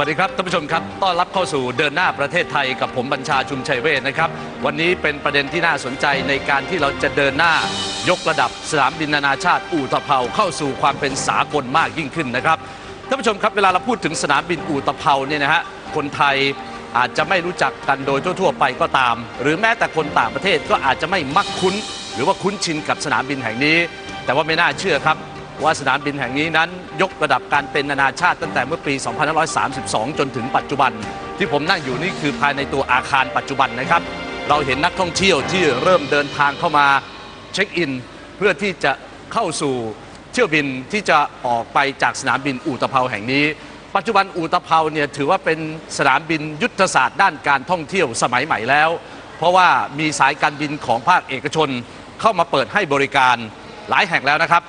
สวัสดีครับท่านผู้ชมครับ ต้อนรับเข้าสู่เดินหน้าประเทศไทยกับผมบัญชาชุมชัยเวทนะครับ วันนี้เป็นประเด็นที่น่าสนใจในการที่เราจะเดินหน้ายกระดับสนามบินนานาชาติอู่ตะเภาเข้าสู่ความเป็นสากลมากยิ่งขึ้นนะครับท่านผู้ชมครับเวลาเราพูดถึงสนามบินอู่ตะเภาเนี่ยนะฮะคนไทยอาจจะไม่รู้จักกันโดยทั่ว ๆ ไปก็ตาม หรือแม้แต่คนต่างประเทศก็อาจจะไม่มักคุ้น หรือว่าคุ้นชินกับสนามบินแห่งนี้ แต่ว่าไม่น่าเชื่อครับ ว่าสนามบินแห่งนี้นั้นยกระดับการเป็นนานาชาติตั้งแต่เมื่อปี 2532 จนถึงปัจจุบัน ที่ผมนั่งอยู่นี่คือภายในตัวอาคารปัจจุบันนะครับ เราเห็นนักท่องเที่ยวที่เริ่มเดินทางเข้ามาเช็คอิน เพื่อที่จะเข้าสู่เที่ยวบินที่จะออกไปจากสนามบินอู่ตะเภาแห่งนี้ ปัจจุบันอู่ตะเภาเนี่ยถือว่าเป็นสนามบินยุทธศาสตร์ด้านการท่องเที่ยวสมัยใหม่แล้ว เพราะว่ามีสายการบินของภาคเอกชนเข้ามาเปิดให้บริการหลายแห่งแล้วนะครับ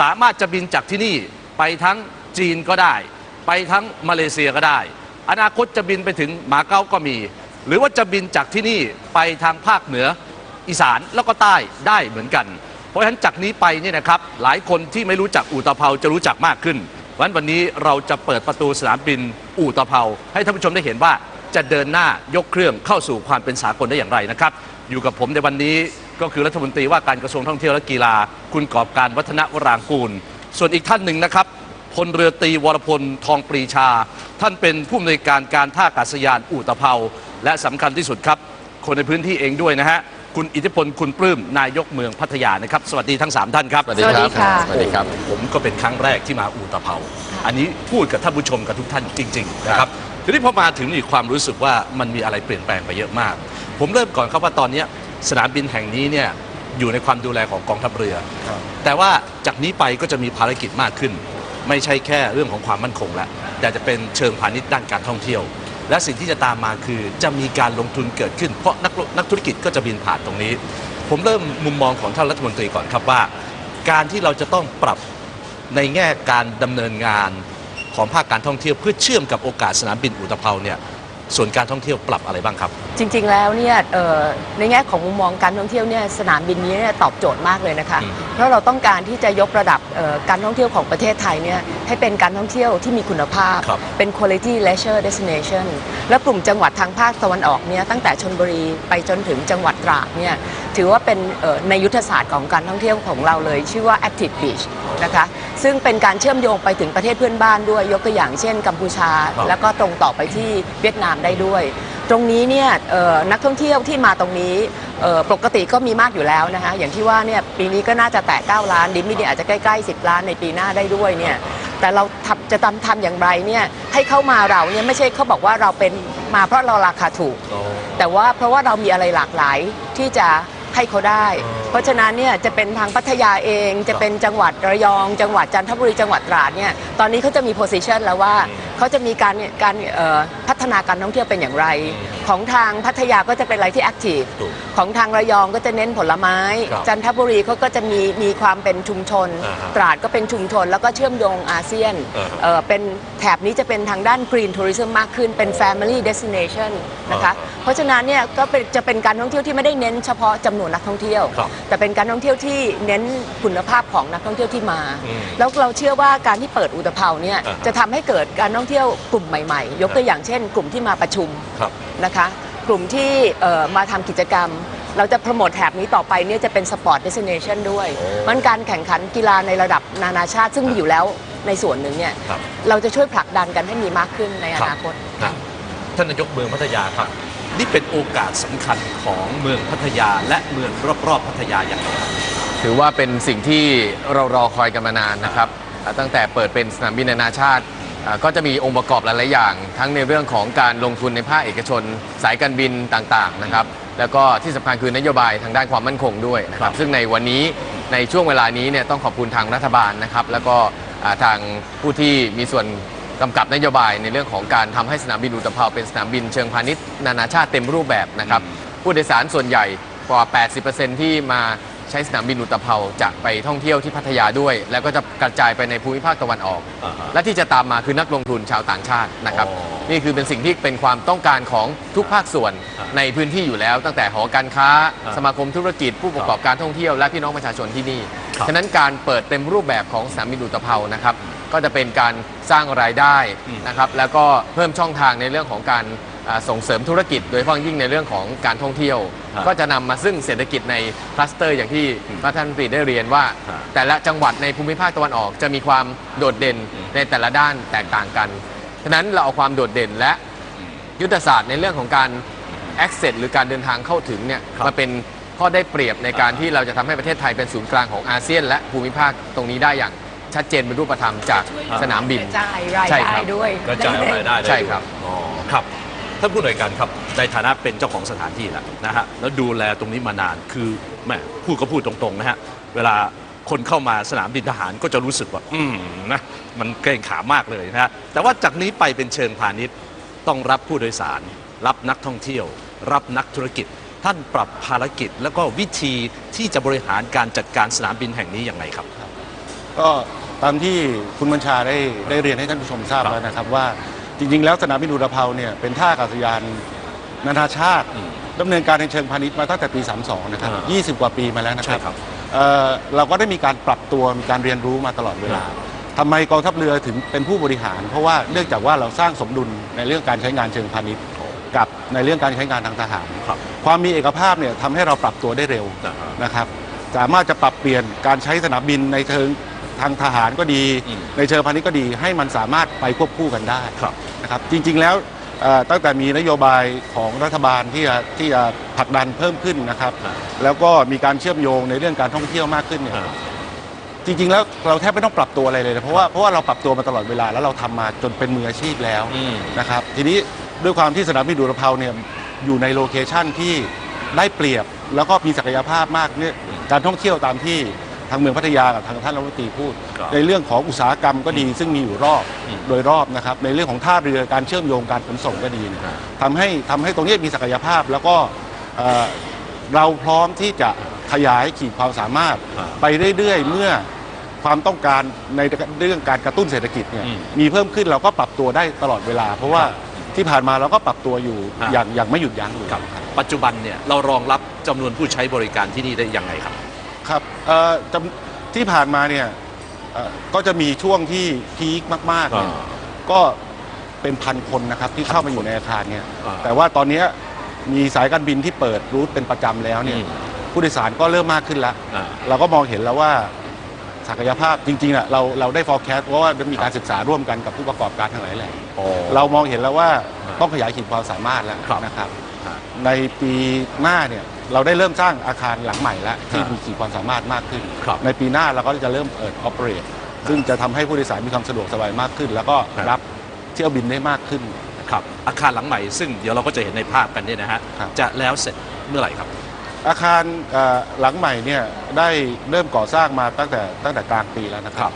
สามารถจะบินจากที่นี่ไปทั้งจีนก็ได้ ไปทั้งมาเลเซียก็ได้ อนาคตจะบินไปถึงหมาเก๊าก็มี หรือว่าจะบินจากที่นี่ไปทางภาคเหนืออีสานแล้วก็ใต้ได้เหมือนกัน เพราะฉะนั้นจากนี้ไปเนี่ยนะครับหลายคนที่ไม่รู้จักอู่ตะเภาจะรู้จักมากขึ้นเพราะฉะนั้นวันนี้เราจะเปิดประตูสนามบินอู่ตะเภา ให้ท่านผู้ชมได้เห็นว่าจะเดินหน้ายกเครื่องเข้าสู่ความเป็นสากลได้อย่างไรนะครับ อยู่กับผมในวันนี้ ก็คือรัฐมนตรีว่าการกระทรวงท่องเที่ยวและกีฬา คุณกอบการวัฒนวรางกูล ส่วนอีกท่านหนึ่งนะครับพลเรือตรีวรพลทองปรีชา ท่านเป็นผู้อำนวยการการท่าอากาศยานอู่ตะเภาและสำคัญที่สุดครับ คนในพื้นที่เองด้วยนะฮะคุณอิทธิพลคุณปลื้มนายกเมืองพัทยานะครับ สวัสดีทั้ง 3 ท่านครับ สวัสดีครับสวัสดีค่ะสวัสดีครับ ผมก็เป็นครั้งแรกที่มาอู่ตะเภาอันนี้พูดกับท่านผู้ชมกับทุกท่านจริง ๆ นะครับทีนี้พอมาถึงมีความรู้สึกว่ามันมีอะไรเปลี่ยนแปลงไปเยอะมาก ผมเริ่มก่อนครับว่าตอนเนี้ย สนามบินแห่งนี้เนี่ยอยู่ในความดูแลของกองทัพเรือแต่ว่าจากนี้ไปก็จะมีภารกิจมากขึ้น ไม่ใช่แค่เรื่องของความมั่นคงแล้วแต่จะเป็นเชิงพาณิชย์ด้านการท่องเที่ยว และสิ่งที่จะตามมาคือจะมีการลงทุนเกิดขึ้น เพราะนักนักธุรกิจก็จะบินผ่านตรงนี้ ผมเริ่มมุมมองของท่านรัฐมนตรีก่อนครับว่า การที่เราจะต้องปรับในแง่การดำเนินงานของภาคการท่องเที่ยวเพื่อเชื่อมกับโอกาสสนามบินอุตภเปาเนี่ย ส่วนการท่องเที่ยวปรับอะไรบ้างครับ จริงๆ แล้วเนี่ยเอ่อในแง่ของมุมมองการท่องเที่ยวเนี่ยสนามบินนี้เนี่ยตอบโจทย์มากเลยนะคะ อืม เพราะเราต้องการที่จะยกระดับเอ่อการท่องเที่ยวของประเทศไทยเนี่ยให้เป็นการท่องเที่ยวที่มีคุณภาพ ครับเป็น quality leisure destination และกลุ่มจังหวัดทางภาคตะวันออกเนี่ยตั้งแต่ชนบุรีไปจนถึงจังหวัดตราดเนี่ยถือว่าเป็นเอ่อในยุทธศาสตร์ของการท่องเที่ยวของเราเลย ชื่อว่า active beach นะคะ ซึ่งเป็นการเชื่อมโยงไปถึงประเทศเพื่อนบ้านด้วย ยกตัวอย่างเช่นกัมพูชาครับแล้วก็ตรงต่อไปที่เวียดนามได้ด้วย ตรงนี้เนี่ยเอ่อนักท่องเที่ยวที่มาตรงนี้เอ่อปกติก็มีมากอยู่แล้วนะคะอย่างที่ว่าเนี่ยปีนี้ก็น่าจะแตะ9ล้านดิมมี่เนี่ยอาจจะใกล้ๆ 10 ล้านในปีหน้าได้ด้วยเนี่ยแต่เราทำจะทำทำอย่างไรเนี่ยให้เข้ามาเราเนี่ยไม่ใช่เขาบอกว่าเราเป็นมาเพราะเราราคาถูก แต่ว่าเพราะว่าเรามีอะไรหลากหลายที่จะ ให้เขาได้ เพราะฉะนั้นเนี่ยจะเป็นทางพัทยาเองจะเป็นจังหวัดระยอง จังหวัดจันทบุรีจังหวัดตราดเนี่ยตอนนี้เขาจะมีโพสิชันแล้วว่าเขาจะมีการการเอ่อพัฒนาการท่องเที่ยวเป็นอย่างไร ของทางพัทยาก็จะเป็นอะไรที่แอคทีฟถูกของทางระยองก็จะเน้นผลไม้ครับจันทบุรีเขาก็จะมีมีความเป็นชุมชนอ่าฮะตราดก็เป็นชุมชน แล้วก็เชื่อมโยงอาเซียนอ่าฮะเอ่อเป็นแถบนี้จะเป็นทางด้าน Green Tourism มากขึ้นเป็น Family Destination นะคะอ่าฮะเพราะฉะนั้นเนี่ยก็เป็นจะเป็นการท่องเที่ยวที่ไม่ได้เน้นเฉพาะจำนวนนักท่องเที่ยวครับแต่เป็นการท่องเที่ยวที่เน้นคุณภาพของนักท่องเที่ยวที่มาอืมแล้วเราเชื่อว่าการที่เปิดอุตภเปาเนี่ยอ่าฮะจะทำให้เกิดการท่องเที่ยวกลุ่มใหม่ ๆ ยกตัวอย่างเช่น กลุ่มที่มาประชุมครับนะคะ กลุ่มที่เอ่อมาทำกิจกรรม เราจะโปรโมทแถบนี้ต่อไปเนี่ยจะเป็นสปอร์ตเดส i เนชันด้วยโอ้มันการแข่งขันกีฬาในระดับนานาชาติซึ่งมีอยู่แล้วในส่วนหนึ่งเนี่ยครับเราจะช่วยผลักดันกันให้มีมากขึ้นในอนาคตครับท่านนายกเมืองพัทยาครับนี่เป็นโอกาสสำคัญของเมืองพัทยาและเมืองรอบๆพัทยาอย่างไรครับถือว่าเป็นสิ่งที่เรารอคอยกันมานานนะครับอ่าตั้งแต่เปิดเป็นสนามบินนานาชาติอ่า ก็จะมีองค์ประกอบหลายๆอย่าง ทั้งในเรื่องของการลงทุนในภาคเอกชน สายการบินต่างๆนะครับแล้วก็ที่สำคัญคือนโยบายทางด้านความมั่นคงด้วยนะคครัรับบซึ่งในวันนี้ในช่วงเวลานี้เนี่ยต้องขอบคุณทางรัฐบาลนะครับแล้วก็อ่าทางผู้ที่มีส่วนกำกับนโยบายในเรื่องของการทำให้สนามบินอุตภเปาเป็นสนามบินเชิงพาณิชย์นานาชาติเต็มรูปแบบนะครับผู้โดยสารส่วนใหญ่กว่า 80%ที่มา ใช้สนามบินอุตภเปาจะไปท่องเที่ยวที่พัทยาด้วย แล้วก็จะกระจายไปในภูมิภาคตะวันออก อ่าฮะ และที่จะตามมาคือนักลงทุนชาวต่างชาตินะครับ อ๋อนี่คือเป็นสิ่งที่เป็นความต้องการของทุกภาคส่วนครับในพื้นที่อยู่แล้ว ตั้งแต่หอการค้าครับสมาคมธุรกิจ ผู้ประกอบการท่องเที่ยวและพี่น้องประชาชนที่นี่ ครับ ฉะนั้นการเปิดเต็มรูปแบบของสนามบินอุตภเปานะครับก็จะเป็นการสร้างรายได้อืมนะครับแล้วก็เพิ่มช่องทางในเรื่องของการอ่า ส่งเสริมธุรกิจโดยเฉพาะยิ่งในเรื่องของการท่องเที่ยวครับก็จะนำมาซึ่งเศรษฐกิจในคลัสเตอร์อย่างที่อืมพระท่านปรีได้เรียนว่าครับแต่ละจังหวัดในภูมิภาคตะวันออก จะมีความโดดเด่นอืม ในแต่ละด้านแตกต่างกันฉะนั้นเราเอาความโดดเด่นและ ยุทธศาสตร์ในเรื่องของการ access หรือการเดินทางเข้าถึงเนี่ยครับมาเป็นข้อได้เปรียบในการที่เราจะทำให้ประเทศไทยเป็นศูนย์กลางของอาเซียน และภูมิภาคตรงนี้ได้อย่างชัดเจนเป็นรูปธรรมจากสนามบิน กระจายรายใช่ได้ครับ ด้วย กระจายรายได้ได้ใช่ครับ อ๋อครับ ท่านผู้หน่วยการครับในฐานะเป็นเจ้าของสถานที่แหละนะฮะแล้วดูแลตรงนี้มานานคือแหมพูดก็พูดตรงๆนะฮะเวลาคนเข้ามาสนามบินทหารก็จะรู้สึกว่า อืมนะมันเกรงขามากเลยนะฮะแต่ว่าจากนี้ไปเป็นเชิงพาณิชย์ต้องรับผู้โดยสาร รับนักท่องเที่ยว รับนักธุรกิจ ท่านปรับภารกิจ แล้วก็วิธีที่จะบริหารการจัดการสนามบินแห่งนี้อย่างไรครับ ก็ตามที่คุณบัญชาได้ได้เรียนให้ท่านผู้ชมทราบแล้วนะครับว่า จริง ๆ แล้วสนามบินอุตภเปาเนี่ยเป็นท่าอากาศยานนานาชาติอืมดำเนินการในเชิงพาณิชย์มาตั้งแต่ปี 32 นะครับอ่า20 กว่าปีมาแล้วนะคใช่รับครับเอ่อเราก็ได้มีการปรับตัวมีการเรียนรู้มาตลอดเวลาทำไมกองทัพเรือถึงเป็นผู้บริหาร เพราะว่าเนื่องจากว่าเราสร้างสมดุลในเรื่องการใช้งานเชิงพาณิชย์ กับในเรื่องการใช้งานทางทหารครับความมีเอกภาพเนี่ยทำให้เราปรับตัวได้เร็วอ่าฮะนะครับ สามารถจะปรับเปลี่ยนการใช้สนามบินในเชิง ทางทหารก็ดี อืมในเชิงพาณิชย์ก็ดีให้มันสามารถไปควบคู่กันได้ครับ นะครับจริงๆแล้วเอ่อตั้งแต่มีนโยบายของรัฐบาลที่จะที่จะผลักดันเพิ่มขึ้นนะครับครับแล้วก็มีการเชื่อมโยงในเรื่องการท่องเที่ยวมากขึ้นเนี่ย อ่า จริงๆ แล้วเราแทบไม่ต้องปรับตัวอะไรเลยนะเพราะว่าเพราะว่าเราปรับตัวมาตลอดเวลาแล้วเราทำมาจนเป็นมืออาชีพแล้วอืม นะครับทีนี้ด้วยความที่สนามบินดูรพาเนี่ยอยู่ในโลเคชันที่ได้เปรียบแล้วก็มีศักยภาพมากเนี่ยการท่องเที่ยวตามที่ ทางเมืองพัทยากับทางท่านรัฐมนตรีพูด ครับในเรื่องของอุตสาหกรรมก็ดี ซึ่งมีอยู่รอบอืมโดยรอบนะครับ ในเรื่องของท่าเรือการเชื่อมโยงการขนส่งก็ดีเนี่ยครับ ทำให้ทำให้ตรงนี้มีศักยภาพแล้วก็เอ่อเราพร้อมที่จะขยายขีดความสามารถครับไปเรื่อยๆ เมื่อความต้องการในเรื่องการกระตุ้นเศรษฐกิจเนี่ยอืมมีเพิ่มขึ้นเราก็ปรับตัวได้ตลอดเวลา เพราะว่าครับที่ผ่านมาเราก็ปรับตัวอยู่ครับ อย่างอย่างไม่หยุดยั้งเลยครับปัจจุบันเนี่ยเรารองรับจำนวนผู้ใช้บริการที่นี่ได้ยังไงครับ ครับเอ่อจำที่ผ่านมาเนี่ยเอ่อก็จะมีช่วงที่พีคมากๆเนี่ยอ่าก็เป็นพันคนนะครับที่เข้ามาอยู่ในอาคารเนี่ยอ่าแต่ว่าตอนเนี้ยมีสายการบินที่เปิดรูทเป็นประจำแล้วเนี่ยอืมผู้โดยสารก็เริ่มมากขึ้นแล้วอ่าเราก็มองเห็นแล้วว่าศักยภาพจริงๆอะเราเราได้ forecast เพราะว่ามีการศึกษาร่วมกันกับผู้ประกอบการทั้งหลายแหละอ๋อเรามองเห็นแล้วว่าอ่าต้องขยายขีดความสามารถแล้วครับนะครับครับ ในปีหน้าเนี่ยเราได้เริ่มสร้างอาคารหลังใหม่แล้วที่ครับมีขีดความสามารถมากขึ้น ครับในปีหน้าเราก็จะเริ่มเปิด operate ซึ่งจะทำให้ผู้โดยสารมีความสะดวกสบายมากขึ้น แล้วก็ครับ รับเที่ยวบินได้มากขึ้น ครับอาคารหลังใหม่ซึ่งเดี๋ยวเราก็จะเห็นในภาพกันเนี่ยนะฮะครับ จะแล้วเสร็จเมื่อไหร่ครับ อาคารเอ่อหลังใหม่เนี่ยได้เริ่มก่อสร้างมาตั้งแต่ตั้งแต่กลางปีแล้วนะครับ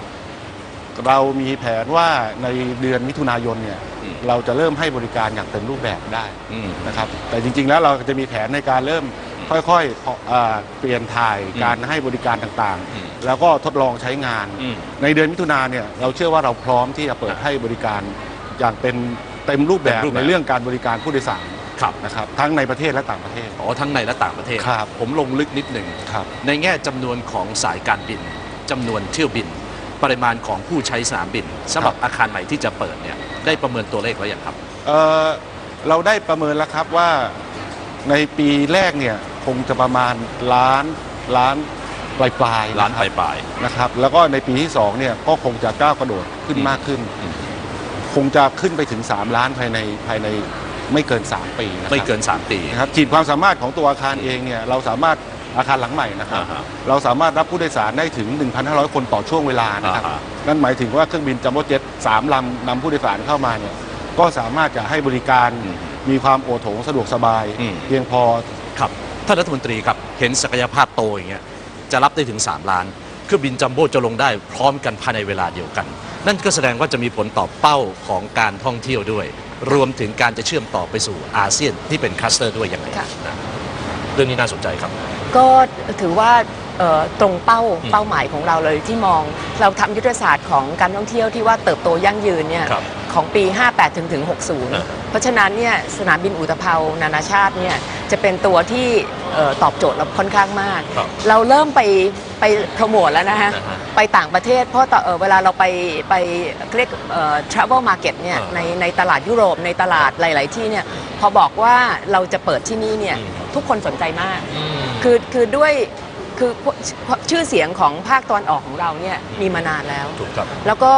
เรามีแผนว่าในเดือนมิถุนายนเนี่ยอืม เราจะเริ่มให้บริการอย่างเต็มรูปแบบได้อืม นะครับ แต่จริง ๆ แล้วเราจะมีแผนในการเริ่มค่อยๆเอ่อเปลี่ยนถ่ายอืม การให้บริการต่างอืมๆ แล้วก็ทดลองใช้งาน อืม ในเดือนมิถุนาเนี่ยเราเชื่อว่าเราพร้อมที่จะเปิดอ่าให้บริการอย่างเป็นเต็มรูปแบบเต็มรูปแบบ ในเรื่องการบริการผู้โดยสารครับนะครับทั้งในประเทศและต่างประเทศ อ๋อทั้งในและต่างประเทศ ครับ ผมลงลึกนิดหนึ่ง ครับ ในแง่จำนวนของสายการบินจำนวนเที่ยวบิน ปริมาณของผู้ใช้สนามบินสำหรับอาคารใหม่ที่จะเปิดเนี่ยได้ประเมินตัวเลขแล้วยังครับ เอ่อเราได้ประเมินแล้วครับว่าในปีแรกเนี่ยคงจะประมาณล้านล้านปลายปลายๆล้านะปครับลาย นะครับ แล้วก็ในปีที่สองเนี่ยก็คงจะก้าวกระโดดขึ้นอืมมากขึ้น อืม คงจะขึ้นไปถึง 3 ล้านภายในภายในไม่เกิน 3 ปีนะคๆรับไม่เกิน 3 ปี นะครับขีดความสามารถของตัวอาคารเองเนี่ยเราสามารถ อาคารหลังใหม่นะครับ อ่าฮะเราสามารถรับผู้โดยสารได้ถึง 1,500 คนต่อช่วงเวลานะครับ อ่าฮะ นั่นหมายถึงว่าเครื่องบินจัมโบ้เจ็ตสามลำนำผู้โดยสารเข้ามาเนี่ยก็สามารถจะให้บริการ อืม มีความโอโถงสะดวกสบาย อืม เพียงพอ ครับท่านรัฐมนตรีครับเห็นศักยภาพโตอย่างเงี้ยจะรับได้ถึง 3 ล้านเครื่องบินจัมโบ้จะลงได้พร้อมกันภายในเวลาเดียวกัน นั่นก็แสดงว่าจะมีผลต่อเป้าของการท่องเที่ยวด้วย รวมถึงการจะเชื่อมต่อไปสู่อาเซียนที่เป็นคลัสเตอร์ด้วยยังไงค่ะ นะเรื่องนี้น่าสนใจครับ ก็ถือว่าเอ่อตรงเป้าอืมเป้าหมายของเราเลยที่มองเราทำยุทธศาสตร์ของการท่องเที่ยวที่ว่าเติบโตยั่งยืนเนี่ยครับของปี 58 ถึงถึง 60 เพราะฉะนั้นเนี่ยสนามบินอุตภเปานานาชาติเนี่ยจะเป็นตัวที่เอ่อตอบโจทย์เราค่อนข้างมากครับเราเริ่มไปไปโปรโมทแล้วนะฮะนะฮะไปต่างประเทศ เพราะต่อเอ่อเวลาเราไปไปเรียกเอ่อ travel market เนี่ยอ่าในในตลาดยุโรปในตลาดหลาย ๆ ที่เนี่ยพอบอกว่าเราจะเปิดที่นี่เนี่ยอืมทุกคนสนใจมากอืมคือคือด้วยคือชื่อเสียงของภาคตอนออกของเราเนี่ยมีมานานแล้วถูกครับแล้วก็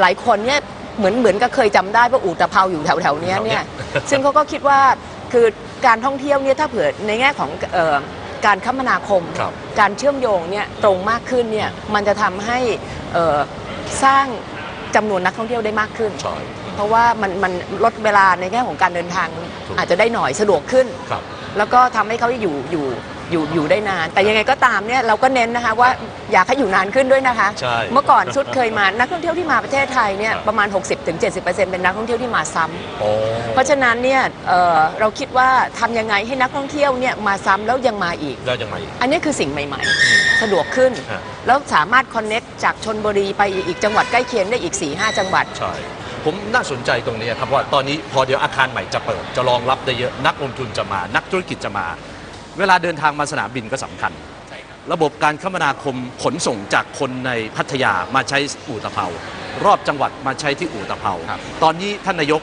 หลายคนเนี่ย เหมือนเหมือนก็เคยจำได้ว่าอู่ตะเภาอยู่แถวแถวๆเนี้ยเนี่ยซึ่งเขาก็คิดว่าคือการท่องเที่ยวเนี่ยถ้าเผื่อในแง่ของเอ่อการคมนาคมครับการเชื่อมโยงเนี่ยตรงมากขึ้นเนี่ยมันจะทำให้เอ่อสร้างจำนวนนักท่องเที่ยวได้มากขึ้นใช่เพราะว่ามันมันลดเวลาในแง่ของการเดินทางถูกอาจจะได้หน่อยสะดวกขึ้นครับแล้วก็ทำให้เขาอยู่อยู่ อยู่อยู่ได้นาน แต่ยังไงก็ตามเนี่ยเราก็เน้นนะคะว่าอยากให้อยู่นานขึ้นด้วยนะคะ ใช่เมื่อก่อนชุดเคยมานักท่องเที่ยวที่มาประเทศไทยเนี่ยครับประมาณ 60-70%เป็นนักท่องเที่ยวที่มาซ้ำโอ้เพราะฉะนั้นเนี่ยเอ่อเราคิดว่าทำยังไงให้นักท่องเที่ยวเนี่ยมาซ้ำแล้วยังมาอีกได้ยังไงอีกอันนี้คือสิ่งใหม่ ๆ สะดวกขึ้น ฮะ แล้วสามารถคอนเน็กจากชนบุรีไปอีกจังหวัดใกล้เคียงได้อีก 4-5 จังหวัด ใช่ผมน่าสนใจตรงนี้ครับว่าตอนนี้พอเดี๋ยวอาคารใหม่จะเปิดจะรองรับได้เยอะนักลงทุนจะมา นักธุรกิจจะมา เวลาเดินทางมาสนามบินก็สำคัญ ระบบการคมนาคมขนส่งจากคนในพัทยามาใช้อู่ตะเภารอบจังหวัดมาใช้ที่อู่ตะเภาครับตอนนี้ท่านนายก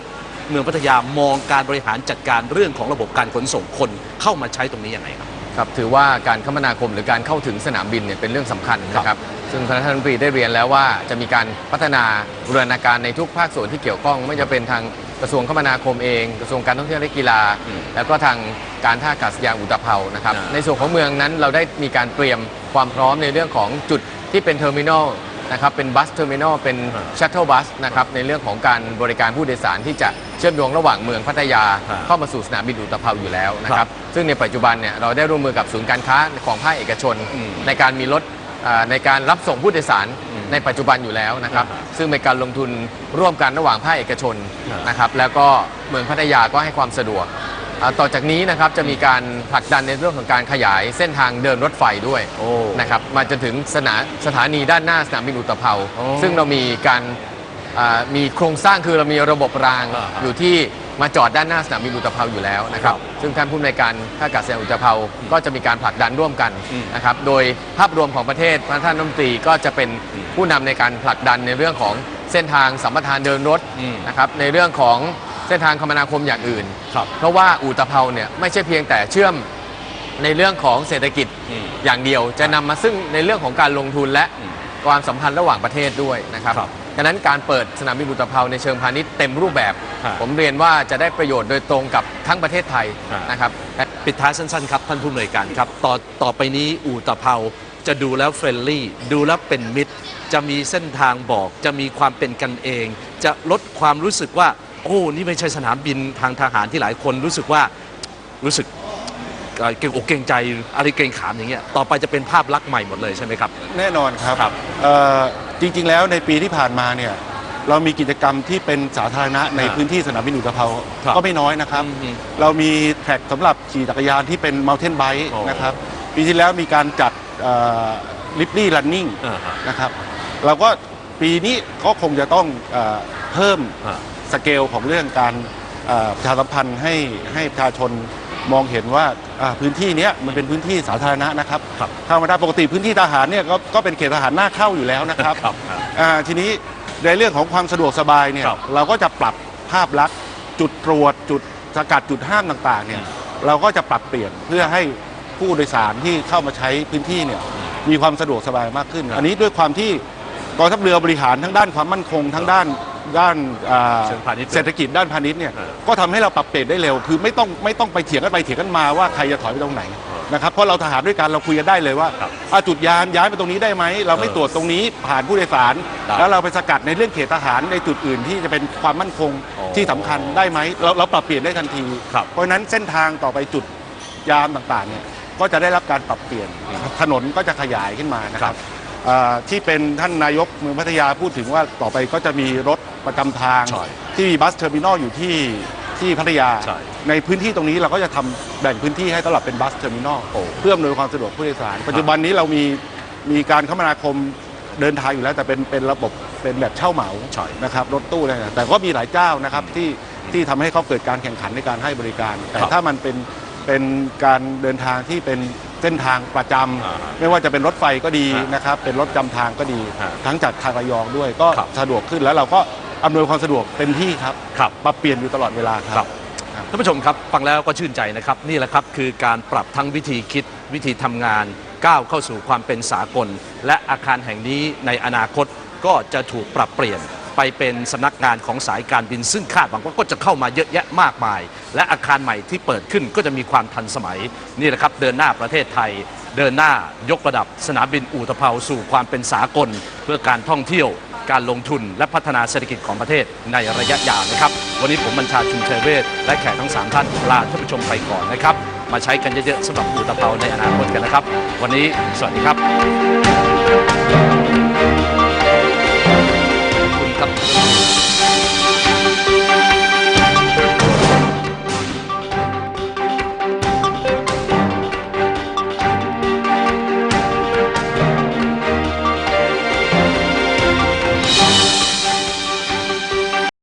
เมืองพัทยามองการบริหารจัดการเรื่องของระบบการขนส่งคนเข้ามาใช้ตรงนี้ยังไงครับครับถือว่าการคมนาคมหรือการเข้าถึงสนามบินเนี่ยเป็นเรื่องสำคัญนะครับซึ่งคณะรัฐมนตรีได้เรียนแล้วว่าจะมีการพัฒนาบูรณาการในทุกภาคส่วนที่เกี่ยวข้องไม่จะเป็นทาง กระทรวงคมนาคมเอง กระทรวงการท่องเที่ยวและกีฬาอืมแล้วก็ทางการท่าอากาศยานอุตภเปานะครับอ่าในส่วนของเมืองนั้นเราได้มีการเตรียมความพร้อมในเรื่องของจุดที่เป็นเทอร์มินอลนะครับเป็นบัสเทอร์มินอลเป็นอ่าชัตเทิลบัสนะครับในเรื่องของการบริการผู้โดยสารที่จะเชื่อมโยงระหว่างเมืองพัทยาอ่าเข้ามาสู่สนามบินอุตภเปาอยู่แล้วนะคครัรับบซึ่งในปัจจุบันเนี่ยเราได้ร่วมมือกับศูนย์การค้าของภาคเอกชนอืมในการมีรถอ่าในการรับส่งผู้โดยสารอืม ในปัจจุบันอยู่แล้วนะครับอ่าฮะซึ่งเป็นการลงทุนร่วมกันระหว่างภาคเอกชนอ่านนะครับ แล้วก็เมืองพัทยาก็ให้ความสะดวกอ่าต่อจากนี้นะครับจะมีการผลักดันในเรื่องของการขยายเส้นทางเดินรถไฟด้วยโอ้นะครับมาจนถึงสนาสถานีด้านหน้าสนามบินอุตภเปาโอ้ซึ่งเรามีการอ่ามีโครงสร้างคือเรามีระบบรางอ่าฮะอยู่ที่มาจอดด้านหน้าสนามบินอุตภเปาอยู่แล้วนะครับครับซึ่งท่านผู้อำนวยการท่าอากาศยานอุตภเปาก็จะมีการผลักดันร่วมกันอืมนะครับ โดยภาพรวมของประเทศท่านรัฐมนตรีก็จะเป็นอืมผู้นำในการผลักดันในเรื่องของเส้นทางสัมปทานเดินรถอืมนะครับ ในเรื่องของเส้นทางคมนาคมอย่างอื่นครับเพราะว่าอุตภเปาเนี่ยไม่ใช่เพียงแต่เชื่อมในเรื่องของเศรษฐกิจอืมอย่างเดียว จะนำมาซึ่งในเรื่องของการลงทุนและอืมความสัมพันธ์ระหว่างประเทศด้วยนะครับครับ ดังนั้นการเปิดสนามบินอุตภเปาในเชิงพาณิชย์เต็มรูปแบบครับผมเรียนว่าจะได้ประโยชน์โดยตรงกับทั้งประเทศไทยครับนะครับ ปิดท้ายสั้นๆครับ ท่านผู้อำนวยการครับต่อต่อไปนี้อู่ตะเภาจะดูแล้วเฟรนลี่ ดูแล้วเป็นมิตร จะมีเส้นทางบอก จะมีความเป็นกันเอง จะลดความรู้สึกว่า โอ้นี่ไม่ใช่สนามบินทางทหารที่หลายคนรู้สึกว่ารู้สึกเอ่อเกรงอกเกรงใจอะไรเกรงขามอย่างเงี้ยต่อไปจะเป็นภาพลักษณ์ใหม่หมดเลยใช่ไหมครับ แน่นอนครับครับ เอ่อ จริง ๆ แล้วในปีที่ผ่านมาเนี่ยเรามีกิจกรรมที่เป็นสาธารณะในอ่าพื้นที่สนามบินอุตภเปาครับก็ไม่น้อยนะครับ อืมเรามีแทร็กสำหรับขี่จักรยานที่เป็น mountain bike โอ้นะครับปีที่แล้วมีการจัดลิฟลี่รันนิ่งอ่าฮะ นะครับเราก็ปีนี้ก็คงจะต้องเออเพิ่ม อ่า สเกลของเรื่องการเอ่อประชาสัมพันธ์ให้ให้ประชาชน มองเห็นว่าอ่าพื้นที่เนี้ยมันเป็นพื้นที่สาธารณะนะครับครับธรรมดาปกติพื้นที่ทหารเนี่ยก็ก็เป็นเขตทหารหน้าเข้าอยู่แล้วนะครับครับครับอ่าทีนี้ในเรื่องของความสะดวกสบายเนี่ยครับเราก็จะปรับภาพลักษณ์จุดตรวจจุดสกัดจุดห้ามต่างๆเนี่ยอืมเราก็จะปรับเปลี่ยนเพื่อให้ผู้โดยสารที่เข้ามาใช้พื้นที่เนี่ยมีความสะดวกสบายมากขึ้น อันนี้ด้วยความที่กองทัพเรือบริหารทั้งด้านความมั่นคงทั้งด้าน ด้านอ่าเชิงพาณิชย์เศรษฐกิจด้านพาณิชย์เนี่ยเออก็ทำให้เราปรับเปลี่ยนได้เร็ว คือไม่ต้องไม่ต้องไปเถียงกันไปเถียงกันมาว่าใครจะถอยไปตรงไหนนะครับเพราะเราทหารด้วยกันเราคุยกันได้เลยว่าครับอะจุดยานย้ายไปตรงนี้ได้ไหมเราไม่เออตรวจตรงนี้ผ่านผู้โดยสาร ได้แล้วเราไปสกัดในเรื่องเขตทหารในจุดอื่นที่จะเป็นความมั่นคงอ๋อที่สำคัญได้ไหมเราเราปรับเปลี่ยนได้ทันที ครับ เพราะฉะนั้นเส้นทางต่อไปจุดยามต่างๆเนี่ยก็จะได้รับการปรับเปลี่ยนถนนก็จะขยายขึ้นมานะคครัรับบอ่า ที่เป็นท่านนายกเมืองพัทยาพูดถึงว่าต่อไปก็จะมีรถประจำทาง ใช่ที่มีบัสเทอร์มินอลอยู่ที่ที่พัทยาใช่ในพื้นที่ตรงนี้เราก็จะทำแบ่งพื้นที่ให้สำหรับเป็นบัสเทอร์มินอลโอ้ เพื่ออำนวยความสะดวกผู้โดยสาร ปัจจุบันนี้เรามีมีการคมนาคมเดินทางอยู่แล้วแต่เป็นเป็นระบบเป็นแบบเช่าเหมาใช่ นะครับรถตู้อะไรนะแต่ก็มีหลายเจ้านะครับที่ที่ทำให้เขาเกิดการแข่งขันในการให้บริการ แต่ครับถ้ามันเป็นเป็นการเดินทางที่เป็น เส้นทางประจำอ่าไม่ว่าจะเป็นรถไฟก็ดีอ่านนะครับเป็นรถจำทางก็ดีอ่าทั้งจากทางระยองด้วยก็ครับ สะดวกขึ้นแล้วเราก็อำนวยความสะดวกเต็มที่ครับครับ ปรับเปลี่ยนอยู่ตลอดเวลาคครัรับ บ ท่านผู้ชมครับ ฟังแล้วก็ชื่นใจนะครับ นี่แหละครับ คือการปรับทั้งวิธีคิดวิธีทำงาน ก้าวเข้าสู่ความเป็นสากล และอาคารแห่งนี้ในอนาคตก็จะถูกปรับเปลี่ยน ไปเป็นสำนักงานของสายการบินซึ่งคาดหวังว่าก็จะเข้ามาเยอะแยะมากมาย และอาคารใหม่ที่เปิดขึ้นก็จะมีความทันสมัยนี่แหละครับเดินหน้าประเทศไทย เดินหน้ายกระดับสนามบินอู่ตะเภาสู่ความเป็นสากล เพื่อการท่องเที่ยว การลงทุนและพัฒนาเศรษฐกิจของประเทศในระยะยาวนะครับ วันนี้ผมบัญชาชุมชัยเวทและแขกทั้ง 3 ท่านลาท่านผู้ชมไปก่อนนะครับ มาใช้กันเยอะๆสำหรับอู่ตะเภาในอนาคตกันนะครับ วันนี้สวัสดีครับ Cấp